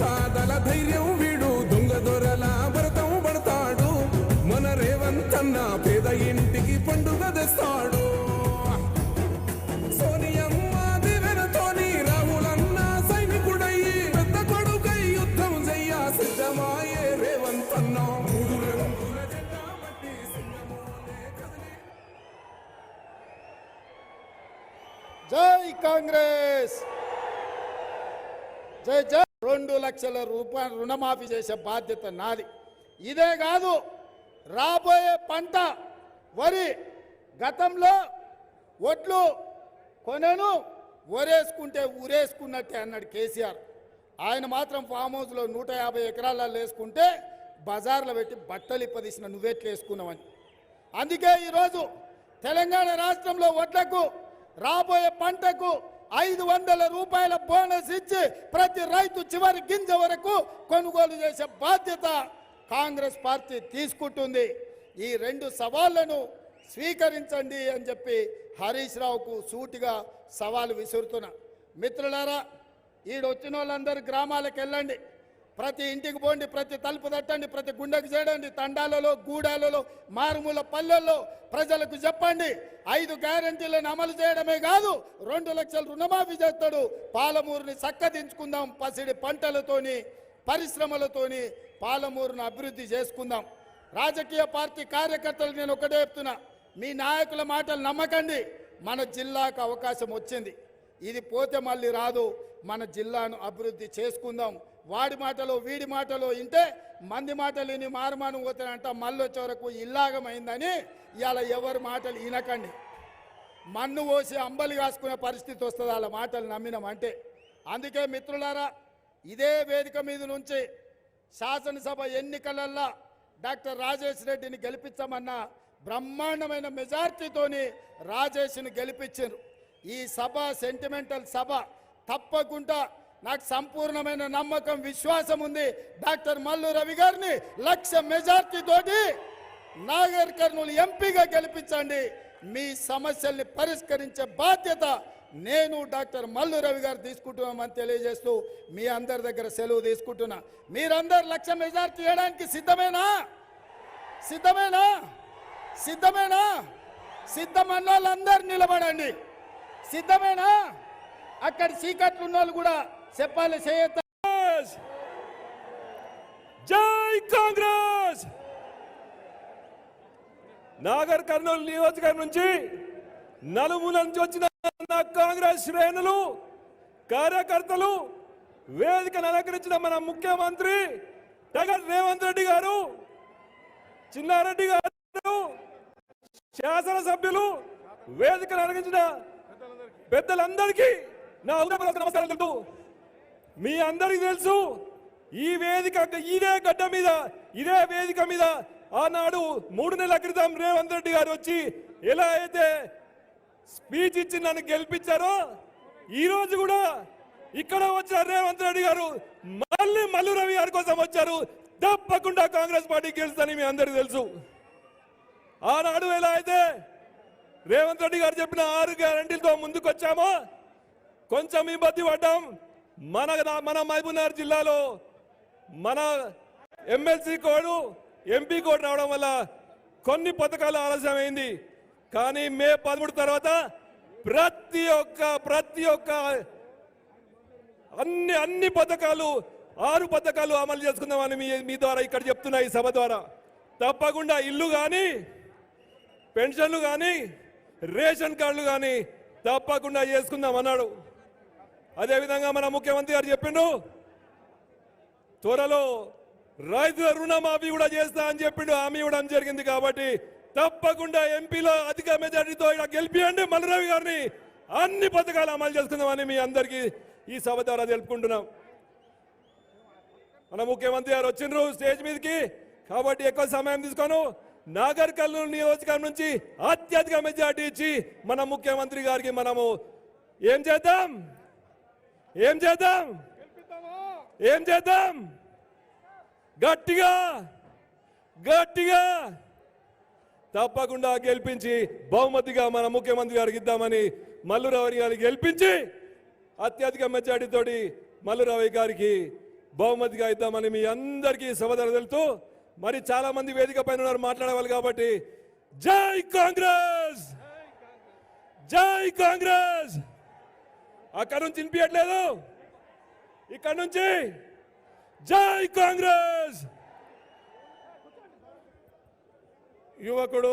సాదల ధైర్యం వీడు. దొంగ దొరల భరతం పడతాడు. మన రేవంతన్న పేద ఇంటికి పండుగ తెస్తాడు. సోనియమ్మ దివెనతోని రాహులన్న సైనికుడయ్యి పెద్ద కొడుకై యుద్ధం చెయ్య సిద్ధమాయే రేవంతన్న. మూడు రంగుల జెండా పట్టి సింగమోనే కదిలి. జై కాంగ్రెస్! జై జై! రెండు లక్షల రూపాయలు రుణమాఫీ చేసే బాధ్యత నాది. ఇదే కాదు రాబోయే పంట వరి గతంలో ఒడ్లు కొనను ఒరేసుకుంటే ఊరేసుకున్నట్టే అన్నాడు కేసీఆర్. ఆయన మాత్రం ఫామ్ హౌస్లో నూట యాభై ఎకరాలలో వేసుకుంటే బజార్లో పెట్టి బట్టలు ఇప్పదీసిన నువ్వెట్లు వేసుకున్నావని. అందుకే ఈరోజు తెలంగాణ రాష్ట్రంలో వడ్లకు రాబోయే పంటకు ఐదు వందల రూపాయల బోనస్ ఇచ్చి ప్రతి రైతు చివరి గింజ వరకు కొనుగోలు చేసే బాధ్యత కాంగ్రెస్ పార్టీ తీసుకుంటుంది. ఈ రెండు సవాళ్ళను స్వీకరించండి అని చెప్పి హరీష్ రావుకు సూటిగా సవాలు విసురుతున్నా. మిత్రులారా ఈడొచ్చిన వాళ్ళందరూ గ్రామాలకు వెళ్ళండి. ప్రతి ఇంటికి పోండి ప్రతి తలుపు తట్టండి ప్రతి గుండెకు చేయండి తండాలలో గూడాలలో మారుమూల పల్లెల్లో ప్రజలకు చెప్పండి ఐదు గ్యారంటీలను అమలు చేయడమే కాదు రెండు లక్షల రుణమాఫీ చేస్తాడు. పాలమూరుని చక్కదించుకుందాం పసిడి పంటలతోని పరిశ్రమలతోని పాలమూరును అభివృద్ధి చేసుకుందాం. రాజకీయ పార్టీ కార్యకర్తలు నేను ఒకటే చెప్తున్నా మీ నాయకుల మాటలు నమ్మకండి మన జిల్లాకు అవకాశం వచ్చింది. ఇది పోతే మళ్ళీ రాదు. మన జిల్లాను అభివృద్ధి చేసుకుందాం. వాడి మాటలో వీడి మాటలో ఇంటే మంది మాటలు విని మారుమాను పోతానంట మళ్ళీ వచ్చే వరకు ఇల్లాగమైందని ఇవాళ ఎవరి మాటలు వినకండి. మన్ను పోసి అంబలి కాసుకునే పరిస్థితి వస్తుంది వాళ్ళ మాటలు నమ్మినామంటే అందుకే మిత్రులారా ఇదే వేదిక మీద నుంచి శాసనసభ ఎన్నికలల్లో డాక్టర్ రాజేష్ రెడ్డిని గెలిపించమన్న బ్రహ్మాండమైన మెజార్టీతోని రాజేష్ని గెలిపించారు ఈ సభ సెంటిమెంటల్ సభ. తప్పకుండా నాకు సంపూర్ణమైన నమ్మకం విశ్వాసం ఉంది. డాక్టర్ మల్లు రవి గారిని లక్ష మెజార్టీ తోటి నాగర్ కర్నూలు ఎంపీగా గెలిపించండి. మీ సమస్యల్ని పరిష్కరించే బాధ్యత నేను డాక్టర్ మల్లు రవి గారు తీసుకుంటున్నామని తెలియజేస్తూ మీ అందరి దగ్గర సెలవు తీసుకుంటున్నా. మీరందరు లక్ష మెజార్టీ చేయడానికి సిద్ధమేనా? సిద్ధమేనా? సిద్ధమేనా? సిద్ధమన్న వాళ్ళందరూ నిలబడండి. సిద్ధమేనా? అక్కడ చీకట్లు ఉన్న కూడా చెప్పాలి చేయొద్దు? జై కాంగ్రెస్! నాగర్ కర్నూలు నియోజకవర్గం నుంచి నలుమూల నుంచి వచ్చిన కాంగ్రెస్ శ్రేణులు కార్యకర్తలు వేదికను అలంకరించిన మన ముఖ్యమంత్రి జగన్ రేవంత్ రెడ్డి గారు చిన్నారెడ్డి గారు శాసనసభ్యులు వేదికను అలంకరించిన పెద్దలందరికీ నా ఉదయపూర్వక నమస్కారం తెలుపుతూ మీ అందరికీ తెలుసు ఈ వేదిక ఇదే గడ్డ మీద ఇదే వేదిక మీద ఆనాడు మూడు నెలల క్రితం రేవంత్ రెడ్డి గారు వచ్చి ఎలా అయితే స్పీచ్ ఇచ్చి నన్ను గెలిపించారో ఈ రోజు కూడా ఇక్కడ వచ్చిన రేవంత్ రెడ్డి గారు మళ్ళీ మల్లు రవి గారి కోసం వచ్చారు. తప్పకుండా కాంగ్రెస్ పార్టీ గెలుస్తుందని మీ అందరికీ తెలుసు. ఆనాడు ఎలా అయితే రేవంత్ రెడ్డి గారు చెప్పిన ఆరు గ్యారంటీలతో ముందుకు వచ్చామో కొంచెం ఇబ్బంది పడ్డాం. మన మన మహబూబ్నగర్ జిల్లాలో మన ఎమ్మెల్సీ కోడ్ ఎంపీ కోడ్ రావడం వల్ల కొన్ని పథకాలు ఆలస్యమైంది. కానీ మే పదమూడు తర్వాత ప్రతి ఒక్క ప్రతి ఒక్క అన్ని అన్ని పథకాలు ఆరు పథకాలు అమలు చేసుకుందామని మీ మీ ద్వారా ఇక్కడ చెప్తున్నా ఈ సభ ద్వారా. తప్పకుండా ఇల్లు కానీ పెన్షన్లు కానీ రేషన్ కార్డులు కానీ తప్పకుండా చేసుకుందాం అన్నాడు. అదేవిధంగా మన ముఖ్యమంత్రి గారు చెప్పిండు త్వరలో రైతుల రుణమాఫీ కూడా చేస్తా అని చెప్పిండు. హామీ ఇవ్వడం జరిగింది కాబట్టి తప్పకుండా ఎంపీలో అధిక మెజారిటీతో ఇక్కడ గెలిపియండి మలరావి గారిని. అన్ని పథకాలు అమలు చేసుకుందామని మీ అందరికీ ఈ సభ ద్వారా తెలుపుకుంటున్నాం. మన ముఖ్యమంత్రి గారు వచ్చిండ్రు స్టేజ్ మీదకి. కాబట్టి ఎక్కువ సమయం తీసుకోను. నాగర్ కర్నూలు నియోజకవర్గం నుంచి అత్యధిక మెజార్టీ ఇచ్చి మన ముఖ్యమంత్రి గారికి మనము ఏం చేద్దాం? ఏం చేద్దాం? ఏం చేద్దాం? గట్టిగా గట్టిగా తప్పకుండా గెలిపించి బహుమతిగా మన ముఖ్యమంత్రి గారికి ఇద్దామని మల్లురావు గారికి గెలిపించి అత్యధిక మెజార్టీతోటి మల్లురావు గారికి బహుమతిగా ఇద్దామని మీ అందరికీ సభ తెలుతూ మరి చాలా మంది వేదిక పైన ఉన్నారు మాట్లాడేవాళ్ళు కాబట్టి. జై కాంగ్రెస్! జై కాంగ్రెస్! అక్కడ నుంచి వినిపించట్లేదు ఇక్కడ నుంచి జై కాంగ్రెస్! యువకుడు